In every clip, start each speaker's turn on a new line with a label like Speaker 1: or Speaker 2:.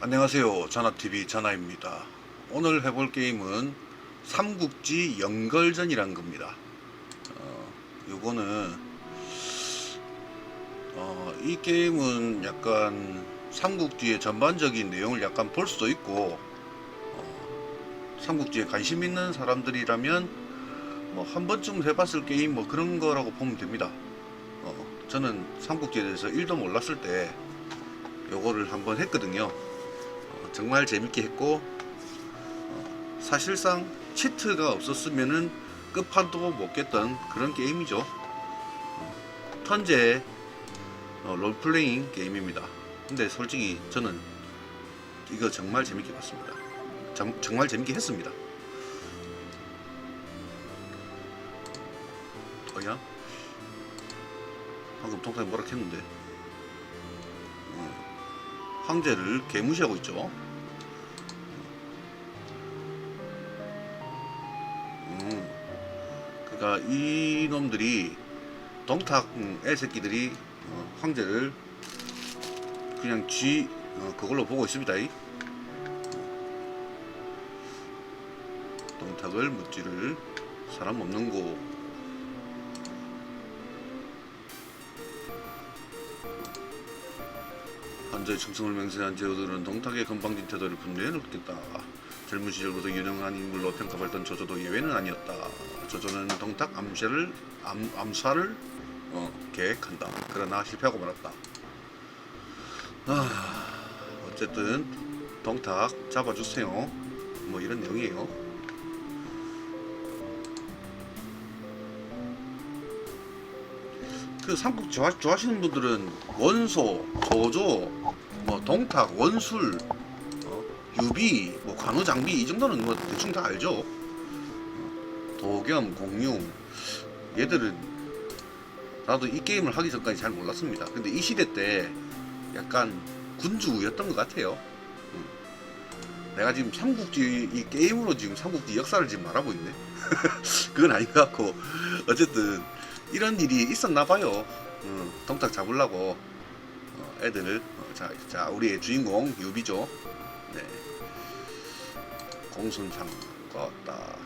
Speaker 1: 안녕하세요. 자나TV 자나입니다. 오늘 해볼 게임은 삼국지 연걸전이란 겁니다. 어, 요거는, 어, 이 게임은 약간 삼국지의 전반적인 내용을 약간 볼 수도 있고, 어, 삼국지에 관심 있는 사람들이라면 뭐 한 번쯤 해봤을 게임 뭐 그런 거라고 보면 됩니다. 어, 저는 삼국지에 대해서 1도 몰랐을 때 요거를 한번 했거든요. 어, 정말 재밌게 했고 어, 사실상 치트가 없었으면은 끝판도 못 깼던 그런 게임이죠. 어, 턴제 어, 롤플레잉 게임입니다. 근데 솔직히 저는 이거 정말 재밌게 봤습니다. 정, 정말 재밌게 했습니다. 어야? 방금 통상이 뭐라 했는데 황제를 개무시하고 있죠. 음, 그러니까 이 놈들이 동탁 음, 애새끼들이 어, 황제를 그냥 쥐 어, 그걸로 보고 있습니다. 이. 동탁을 묻지를 사람 없는 곳. 한자의 충성을 맹세한 제후들은 동탁의 건방진 태도를 분명히 느꼈다. 젊은 시절부터 유능한 인물로 평가받던 조조도 예외는 아니었다. 조조는 동탁 암살을 암, 암살을 어, 계획한다. 그러나 실패하고 말았다. 아, 어쨌든 동탁 잡아주세요. 뭐 이런 내용이에요. 그 삼국 좋아, 좋아하시는 분들은 원소, 조조, 뭐 동탁, 원술, 어, 유비, 뭐 관우 장비 이 정도는 뭐 대충 다 알죠. 어, 도겸, 공룡 얘들은 나도 이 게임을 하기 전까지 잘 몰랐습니다. 근데 이 시대 때 약간 군주였던 것 같아요. 음. 내가 지금 삼국지 이 게임으로 지금 삼국지 역사를 지금 말하고 있네. 그건 아닌 것 같고 어쨌든 이런 일이 있었나 봐요. 음, 동탁 잡으려고 어, 애들을 어, 자, 자 우리의 주인공 유비죠. 네. 공순상 걷다.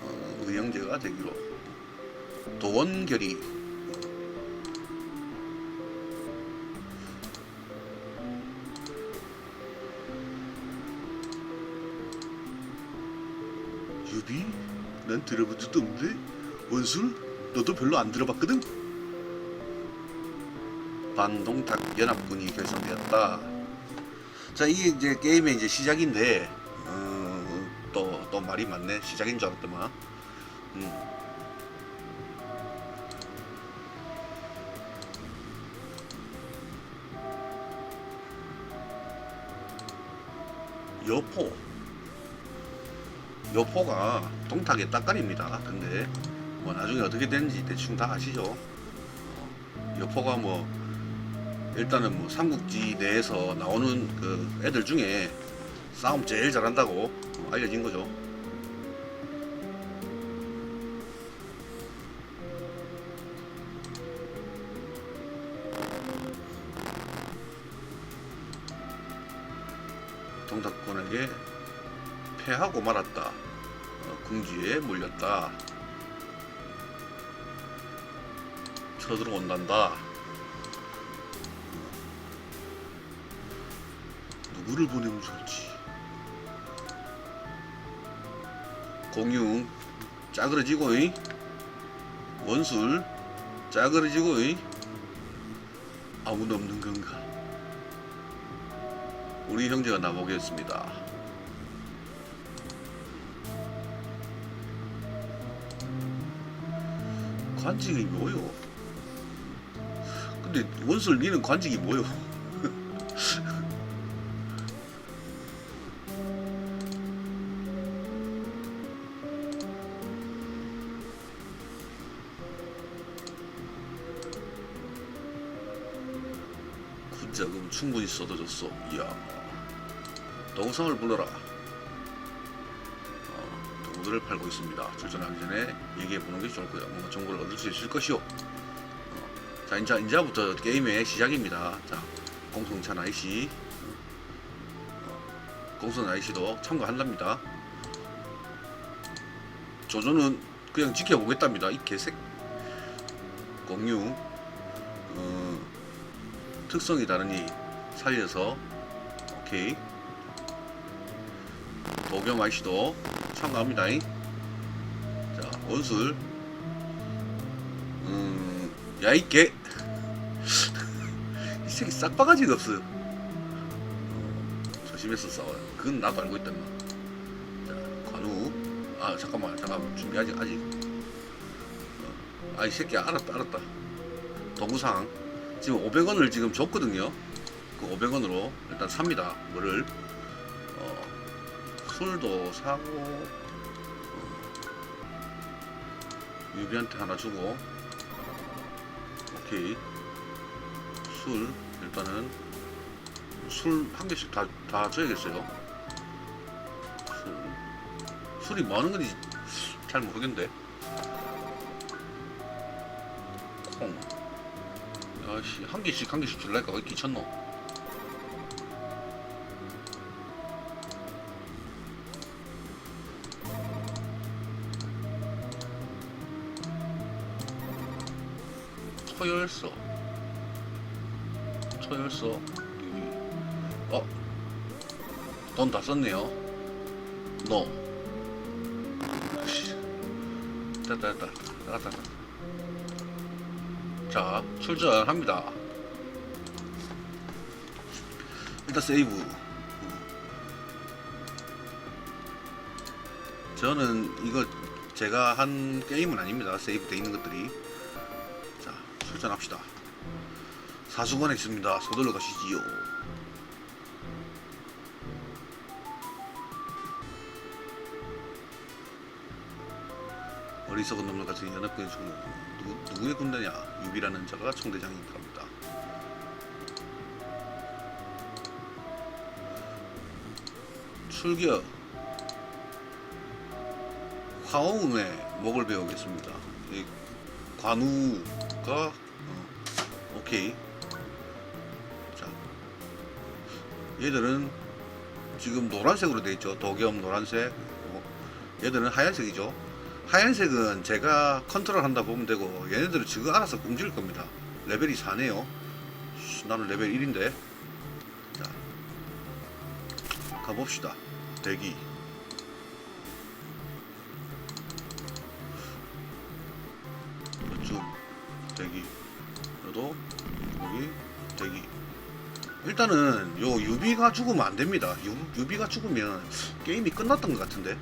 Speaker 1: 어, 의형제가 되기로 도원결이 난 들어본 적도 없는데 원술? 너도 별로 안 들어봤거든? 반동탁 연합군이 결성되었다. 자 이게 이제 게임의 이제 시작인데 또또 말이 많네 시작인 줄 알았더만. 음. 여포가 동탁의 딱간입니다. 근데 뭐 나중에 어떻게 되는지 대충 다 아시죠? 어, 여포가 뭐 일단은 뭐 삼국지 내에서 나오는 그 애들 중에 싸움 제일 잘한다고 알려진 거죠. 패하고 말았다. 어, 궁지에 몰렸다. 쳐들어온단다. 누구를 보내면 좋을지. 공융 짜그러지고 이 원술 짜그러지고 이 아무도 없는 건가? 우리 형제가 나보겠습니다. 관직이 뭐요? 근데 원술 니는 관직이 뭐요? 군자금 충분히 쏟아졌어. 이야. 동성을 불러라. 어, 동물을 팔고 있습니다. 출전하기 전에 얘기해 보는 게 좋을 거야. 뭔가 정보를 얻을 수 있을 것이오. 자 이제 이제부터 게임의 시작입니다. 자 공성찬 IC 어, 공성 IC도 참가한답니다. 조조는 그냥 지켜보겠답니다. 이 개색 공유 어, 특성이 다르니 살려서 오케이 도겸 IC도 참가합니다. 자 원술 음, 야 이 개. 이 새끼 싹바가지가 없어. 어, 조심해서 싸워요. 그건 나도 알고 있단 말. 자, 관우. 아, 잠깐만, 잠깐만. 준비하지, 아직. 어, 아, 이 새끼 알았다, 알았다. 동구상. 지금 500원을 지금 줬거든요. 그 500원으로 일단 삽니다. 뭐를. 어, 술도 사고, 어, 유비한테 하나 주고, 오케이. 술 일단은 술 한 개씩 다, 다 줘야겠어요. 술. 술이 뭐 하는 건지 잘 모르겠는데. 콩. 야씨 한 개씩 한 개씩 줄라니까 왜 귀찮노 초열서 초열서 유비 어? 돈 다 썼네요. 노 씨. 됐다 됐다. 나갔다 나갔다. 자 출전합니다. 일단 세이브. 저는 이거 제가 한 게임은 아닙니다. 세이브 돼 있는 것들이. 자, 출전합시다. 사수관에 있습니다. 서둘러 가시지요. 어리석은 놈들 같은 연합군의 총 누구, 누구의 군대냐? 유비라는 자가 총대장인 겁니다. 출격 화옹의 목을 배우겠습니다. 이 관우 가 어, 오케이. 자 얘들은 지금 노란색으로 돼 있죠. 도겸 노란색. 어, 얘들은 하얀색이죠. 하얀색은 제가 컨트롤 한다 보면 되고 얘네들은 지금 알아서 움직일 겁니다. 레벨이 4네요. 나는 레벨 1인데. 자 가봅시다. 대기 대기. 여도 여기 대기. 일단은 요 유비가 죽으면 안 됩니다. 유, 유비가 죽으면 게임이 끝났던 것 같은데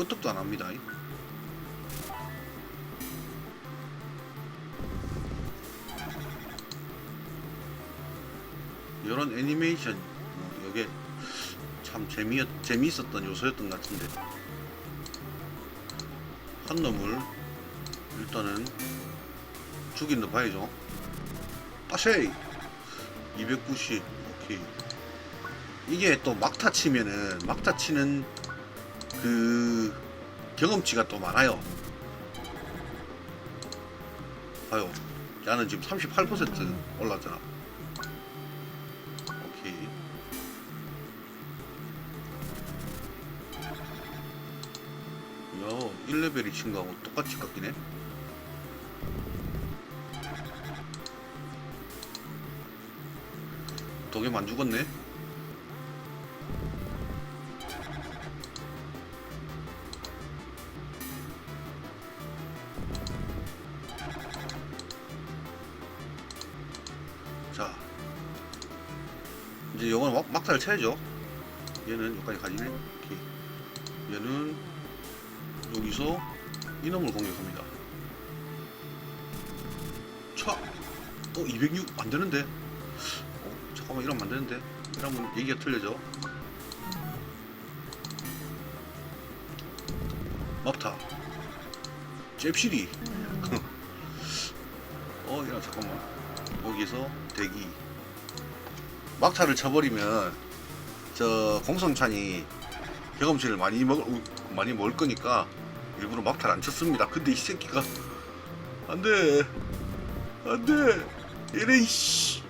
Speaker 1: 끄떡도 안 합니다. 이런 애니메이션 어, 이게 참 재미 재미있었던 요소였던 것 같은데 한 놈을 일단은 죽인 거 봐야죠. 빠쉐이 290 오케이 이게 또 막타 치면은 막타 치는 그 경험치가 또 많아요. 봐요. 나는 지금 38% 올랐잖아. 오케이. 야, 1레벨이 친구하고 똑같이 깎이네. 도겸 안 죽었네. 막타를 쳐야죠 얘는 여기까지 가지네 오케이. 얘는 여기서 이놈을 공격합니다 차! 어206 안되는데 어 잠깐만 이러면 안되는데 이러면 얘기가 틀려져 막타 잽실이 어, 야, 잠깐만. 여기서 대기. 막차를 쳐버리면, 저, 공성찬이 경험치를 많이 우, 많이 먹을 거니까, 일부러 막차를 안 쳤습니다. 근데 이 새끼가, 안 돼. 안 돼. 이래, 이씨.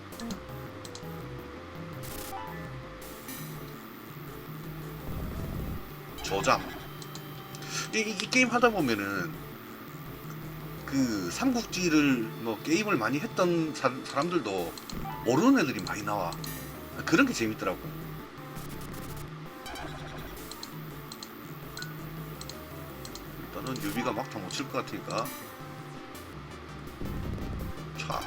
Speaker 1: 저장. 이, 이, 이 게임 하다 보면은, 그 삼국지를 뭐 게임을 많이 했던 사, 사람들도 모르는 애들이 많이 나와 그런 게 재밌더라고 일단은 유비가 막타 못칠 것 같으니까. 차.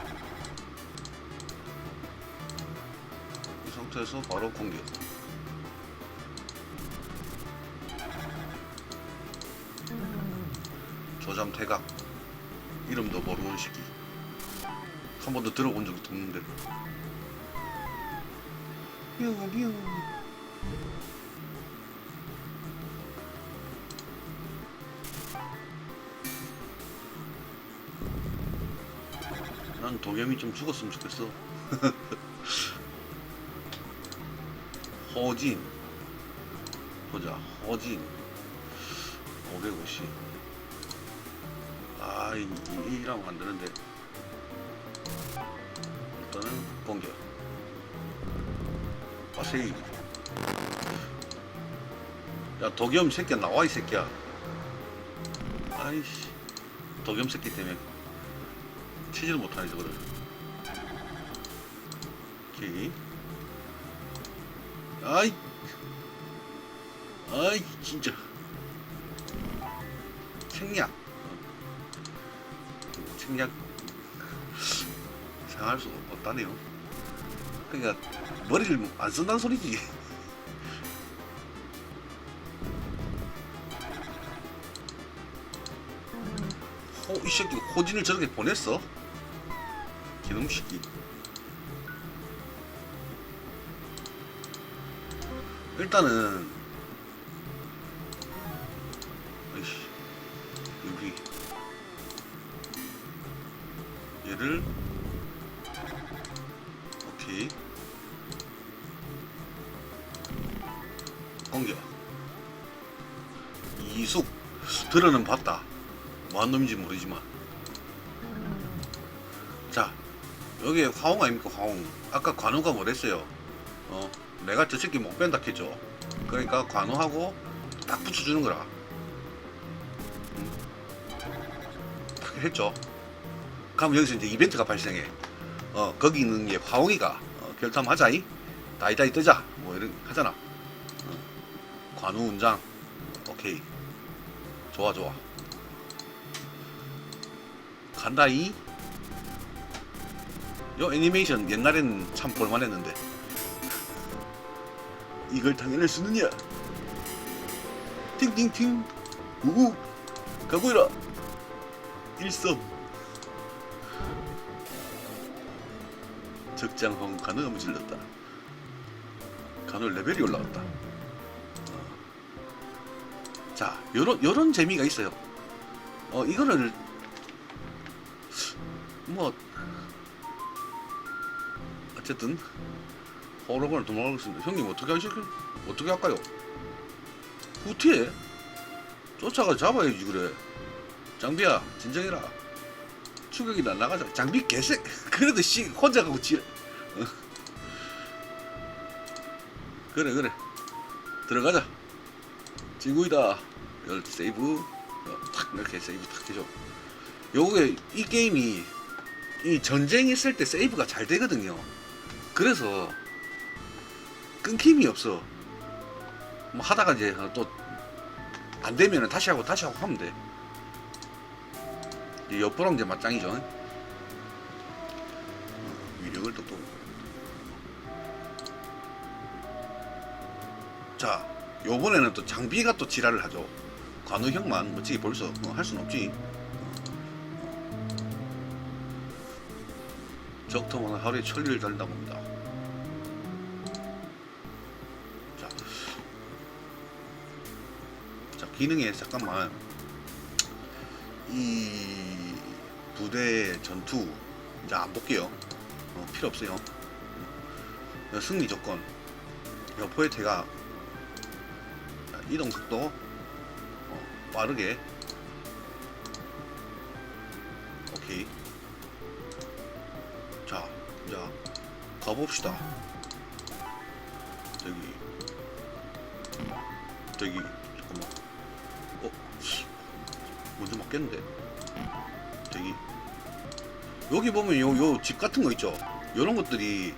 Speaker 1: 이 상태에서 바로 공격 조잠 태각. 이름도 모르는 시기 한 번도 들어본 적도 없는데. 뮤뮤 난 도겸이 좀 죽었으면 좋겠어 허진 보자 허진 550 아, 이, 이, 이라면 안 되는데. 일단은 공격. 아세이. 야, 도겸 새끼야, 나와, 이 새끼야. 아이씨. 도겸 새끼 때문에 치지를 못하네, 저거를. 오케이. 아이. 아이, 진짜. 책략. 생략 생각할 수 없다네요. 그러니까 머리를 안 쓴다는 소리지. 어, 이 새끼 호진을 저렇게 보냈어? 새끼. 일단은 아이씨 여기. 얘를 오케이. 공격 이숙 들어는 봤다. 뭐한 놈인지 모르지만. 자 여기에 화홍 아닙니까 화홍? 아까 관우가 뭐랬어요? 어 내가 저 새끼 못 뺀다 했죠? 그러니까 관우하고 딱 붙여주는 거라. 음. 딱 했죠. 그럼 여기서 이제 이벤트가 발생해. 어, 거기 있는 게 화홍이가 어, 결탐하자이. 다이다이 뜨자. 뭐 이런 하잖아. 어, 관우 운장. 오케이. 좋아 좋아. 간다이 요 애니메이션 옛날에는 참 볼만했는데 이걸 당해낼 수 있느냐 팅팅팅 우우 가고이라 일섬 적장홍 간우 음질렀다. 간우 레벨이 올라갔다. 어. 자, 요런 요런 재미가 있어요. 어, 이거를 뭐 어쨌든 호로건을 도망가고 있습니다. 형님 어떻게 하실 어떻게 할까요? 후티에 쫓아가 잡아야지 그래. 장비야 진정해라. 추격이 날라가자. 장비 개새. 그래도 씨 혼자 가고 지. 어. 그래 그래. 들어가자. 지구이다. 열 세이브. 어, 탁 이렇게 세이브 탁 해줘. 요게 이 게임이 이 전쟁 있을 때 세이브가 잘 되거든요. 그래서 끊김이 없어. 뭐 하다가 이제 또 안 되면은 다시 하고 다시 하고 하면 돼. 이 옆보랑 이제 맞짱이죠. 어, 위력을 또 또. 자, 요번에는 또 장비가 또 지랄을 하죠. 관우형만 멋지게 벌써 어, 할순 없지. 적토는 하루에 천리를 달린다고 합니다. 자, 자 기능에 잠깐만 이 부대 전투 이제 안 볼게요. 어, 필요 없어요. 어, 승리 조건 여포의 자, 이동 속도 어, 빠르게 오케이 가봅시다. 저기. 저기 잠깐만. 어? 먼저 맞겠는데? 저기. 여기 보면 요 요 집 같은 거 있죠? 요런 것들이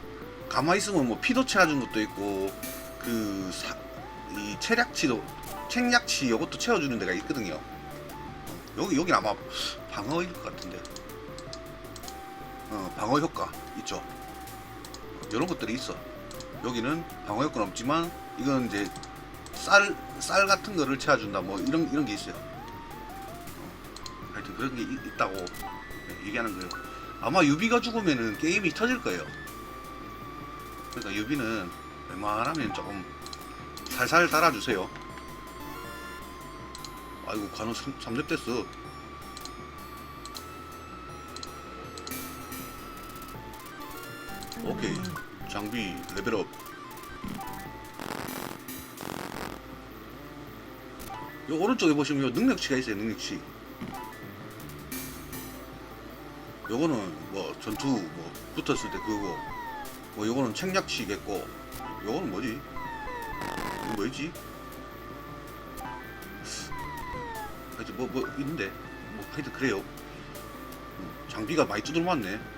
Speaker 1: 가만히 있으면 뭐 피도 채워준 것도 있고 그이 체력치도 책약치 요것도 채워주는 데가 있거든요. 어, 여기 여기 아마 방어일 것 같은데. 어 방어 효과 있죠 이런 것들이 있어. 여기는 방어 효과는 없지만 이건 이제 쌀, 쌀 같은 거를 채워준다. 뭐 이런 이런 게 있어요. 어, 하여튼 그런 게 있, 있다고 네, 얘기하는 거예요. 아마 유비가 죽으면은 게임이 터질 거예요. 그러니까 유비는 웬만하면 조금 살살 달아주세요. 아이고 간호 3렙 됐어. 오케이 장비 레벨업. 요 오른쪽에 보시면 요 능력치가 있어요 능력치. 요거는 뭐 전투 뭐 붙었을 때 그거 뭐 요거는 책략치겠고 요거는 뭐지? 이거 뭐지? 하여튼 뭐, 뭐 있는데? 뭐 하여튼 그래요. 음, 장비가 많이 두들 맞네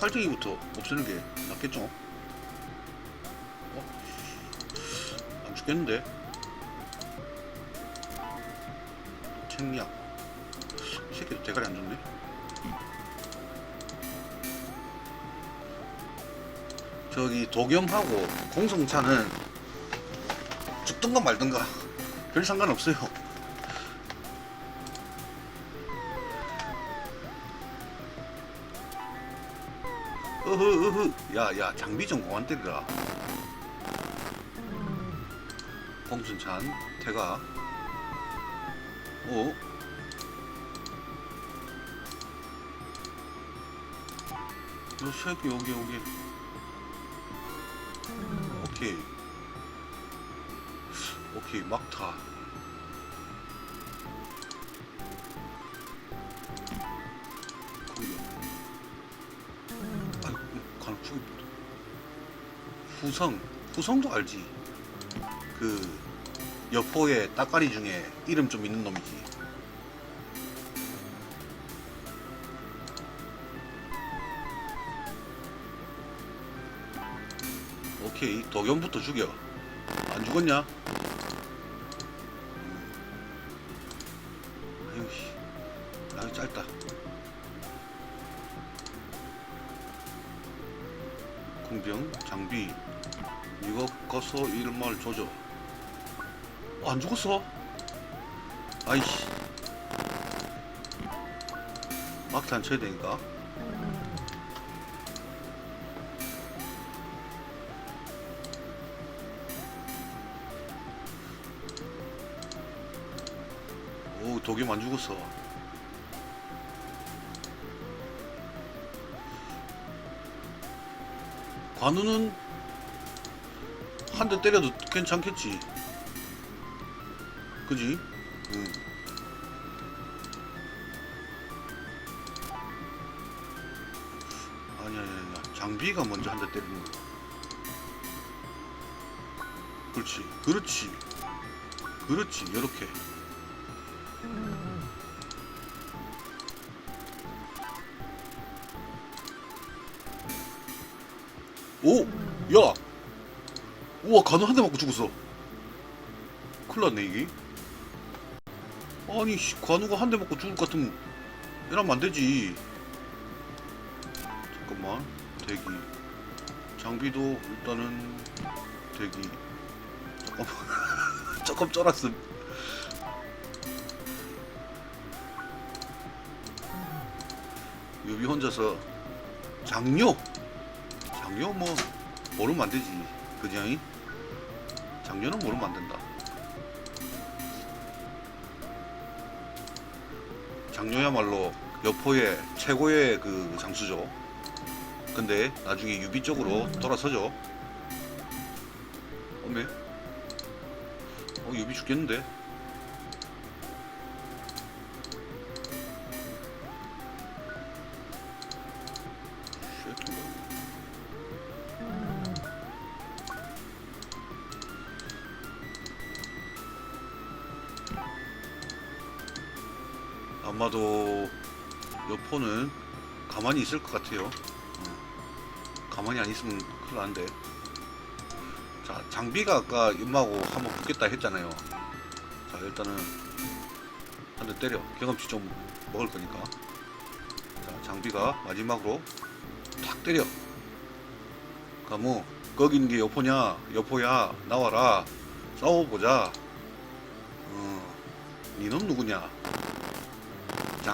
Speaker 1: 활쟁이부터 없애는 게 낫겠죠? 어? 안 죽겠는데? 책략. 이 새끼도 대가리 안 좋네. 저기 도겸하고 공성차는 죽든가 말든가. 별 상관없어요 어허 야야 장비 좀 그만 때리라 공순찬 태가. 오. 요 새끼 여기 여기. 오케이. 오케이 막타 후성 후성도 알지. 그 여포의 따까리 중에 이름 좀 있는 놈이지. 오케이 도겸부터 죽여. 안 죽었냐? 일말 조져 어, 안 죽었어? 아이씨. 막탄 쳐야 되니까. 오 독임 안 죽었어. 관우는 한 대 때려도 괜찮겠지 그지? 응. 아니야 아니야 아니야 장비가 먼저 한 대 때리는 거 그렇지 그렇지 그렇지 요렇게 오! 야! 우와 간우 한대 맞고 죽었어. 큰일 났네 이게. 아니 씨, 관우가 한 대 맞고 죽을 것 같으면 이러면 안 되지. 잠깐만 대기. 장비도 일단은 대기. 잠깐만. 조금 쩔었음. 유비 혼자서 장료 장료 뭐 모르면 안 되지. 그지? 작년은 모르면 안 된다. 작년야말로 여포의 최고의 그 장수죠. 근데 나중에 유비 쪽으로 돌아서죠. 어메? 어 유비 죽겠는데 아마도 여포는 가만히 있을 것 같아요. 어. 가만히 안 있으면 큰일 나는데. 자, 장비가 아까 임마고 한번 붙겠다 했잖아요. 자, 일단은 한 대 때려. 경험치 좀 먹을 거니까. 자, 장비가 마지막으로 탁 때려. 가뭐 거기 있는 게 여포냐? 여포야. 나와라. 싸워보자.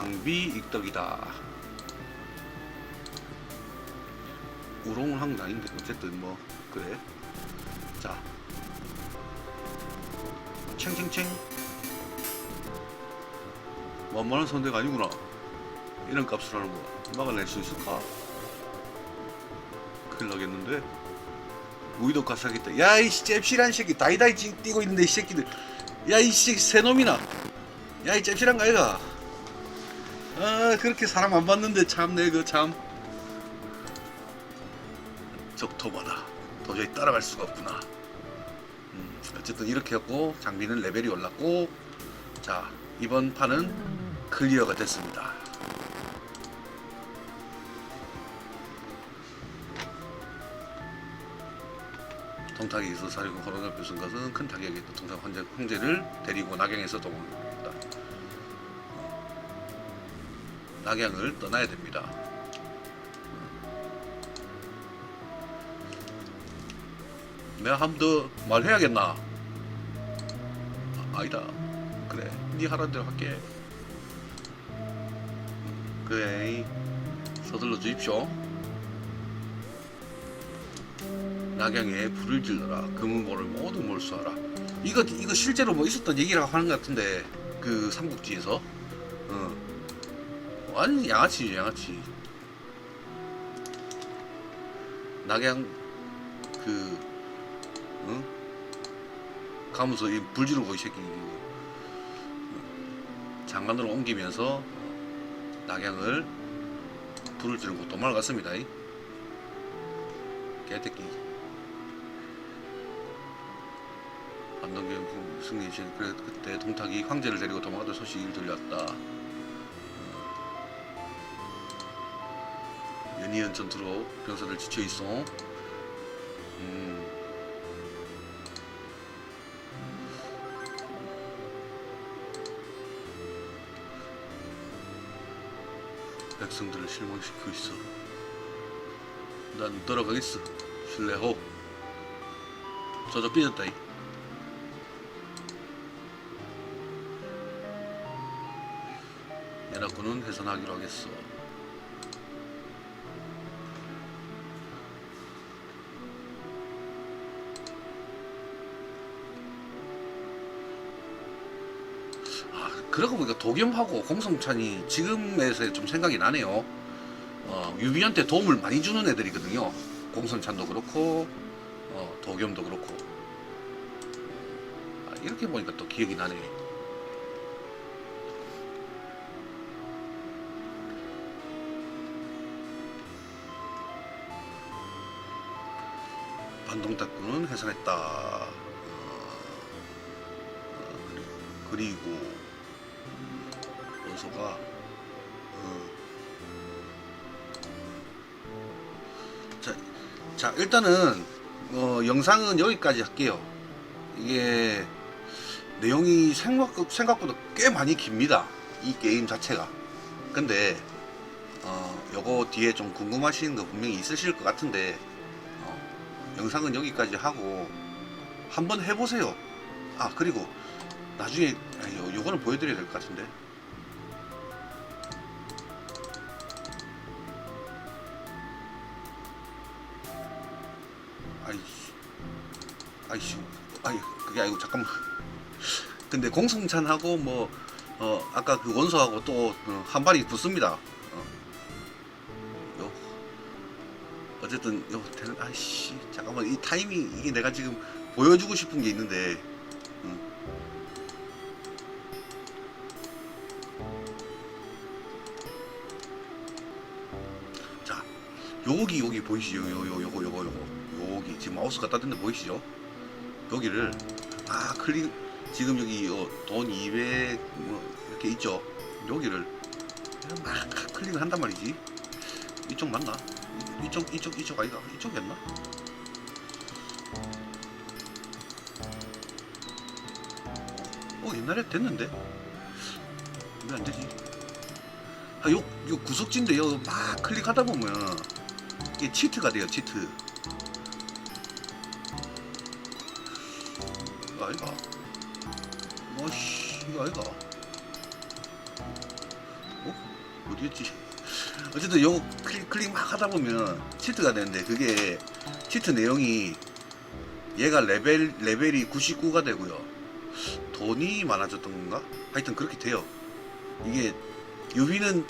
Speaker 1: 장비 익덕이다. 우롱을 한건 아닌데 어쨌든 뭐 그래. 자, 챙챙챙. 만만한 선대가 아니구나. 이런 값을 하는 거야. 막아낼 수 있을까? 큰일 나겠는데. 무의도 가사겠다. 야, 이씨, 잽실한 새끼. 다이다이 찡 뛰고 있는데, 이 새끼들. 야, 이씨, 새놈이나. 야, 이 잽실한 거 아이가. 아, 그렇게 사람 안 봤는데, 참, 내 그 참. 적토마다. 도저히 따라갈 수가 없구나. 음, 어쨌든 이렇게 했고, 장비는 레벨이 올랐고, 자, 이번 판은 클리어가 됐습니다. 동탁이 있어 사리고 코로나 벼쓴 것은 큰 타격이. 동탁 황제, 황제를 데리고 낙양에서 도망갑니다. 낙양을 떠나야 됩니다. 내가 한 번 더 말해야겠나? 아, 아니다. 그래, 네 하라는 대로 할게. 그래, 서둘러 주십시오. 낙양에 불을 질러라 금은보를 모두 몰수하라 이거 이거 실제로 뭐 있었던 얘기라고 하는 것 같은데 그 삼국지에서 어 완전 양아치지 양아치 낙양 그 응? 가면서 이 불 지르고 이 새끼 어, 장관으로 옮기면서 낙양을 불을 지르고 도망갔습니다 이. 개새끼 안동경 승리 시 그래 그때 동탁이 황제를 데리고 도망가던 소식이 들렸다. 어. 연이은 전투로 병사들 지쳐 있어. 음. 백성들을 실망시키고 있어. 난 돌아가겠어. 신뢰호. 저저 삐졌다 이. 연합군은 해산하기로 하겠어. 그러고 보니까 도겸하고 공성찬이 지금에서 좀 생각이 나네요. 어, 유비한테 도움을 많이 주는 애들이거든요. 공성찬도 그렇고, 어, 도겸도 그렇고. 아, 이렇게 보니까 또 기억이 나네. 반동탁군은 해산했다. 어, 어, 그리- 그리고 원소가 어. 자, 자 일단은 어, 영상은 여기까지 할게요. 이게 내용이 생각, 생각 보다 꽤 많이 깁니다. 이 게임 자체가. 근데 어, 요거 뒤에 좀 궁금하신 거 분명히 있으실 것 같은데 어, 영상은 여기까지 하고 한번 해보세요. 아 그리고 나중에 아, 요, 요거는 보여드려야 될 것 같은데 잠깐만 근데 공성찬하고 뭐 어, 아까 그 원소하고 또 어, 한 발이 붙습니다 어. 요. 어쨌든 요 되는 아이씨 잠깐만 이 타이밍 이게 내가 지금 보여주고 싶은 게 있는데 음. 자 여기 여기 보이시죠? 요, 요, 요거 요거 요거 여기 지금 마우스 갖다 댔는데 보이시죠? 여기를 아 클릭 지금 여기 어, 돈200 뭐 이렇게 있죠? 여기를 막 클릭을 한단 말이지 이쪽 맞나? 이- 이쪽 이쪽 이쪽 아이가 이쪽이었나? 어 옛날에 됐는데 왜 안 되지? 아, 요, 요 구석진데 요. 막 클릭하다 보면 이게 치트가 돼요, 치트. 아이가? 어씨, 이거 아이가? 어? 어디였지? 어쨌든 요 클릭, 클릭 막 하다 보면 치트가 되는데 그게 치트 내용이 얘가 레벨, 레벨이 99가 되고요. 돈이 많아졌던 건가? 하여튼 그렇게 돼요. 이게 유비는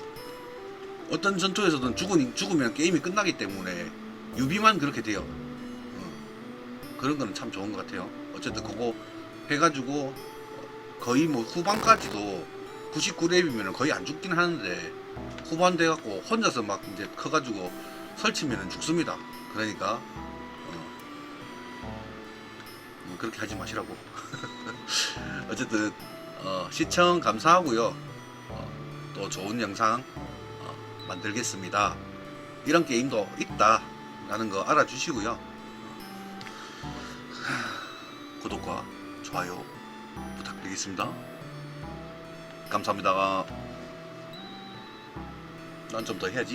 Speaker 1: 어떤 전투에서든 죽으니, 죽으면 게임이 끝나기 때문에 유비만 그렇게 돼요. 어, 그런 거는 참 좋은 것 같아요. 어쨌든 그거 해가지고 거의 뭐 후반까지도 99렙이면 거의 안 죽긴 하는데 후반 돼갖고 혼자서 막 이제 커가지고 설치면은 죽습니다. 그러니까 어, 뭐 그렇게 하지 마시라고. 어쨌든 어, 시청 감사하고요. 어, 또 좋은 영상 어, 만들겠습니다. 이런 게임도 있다라는 거 알아주시고요. 하, 구독과 좋아요 부탁드리겠습니다. 감사합니다. 난 좀 더 해야지.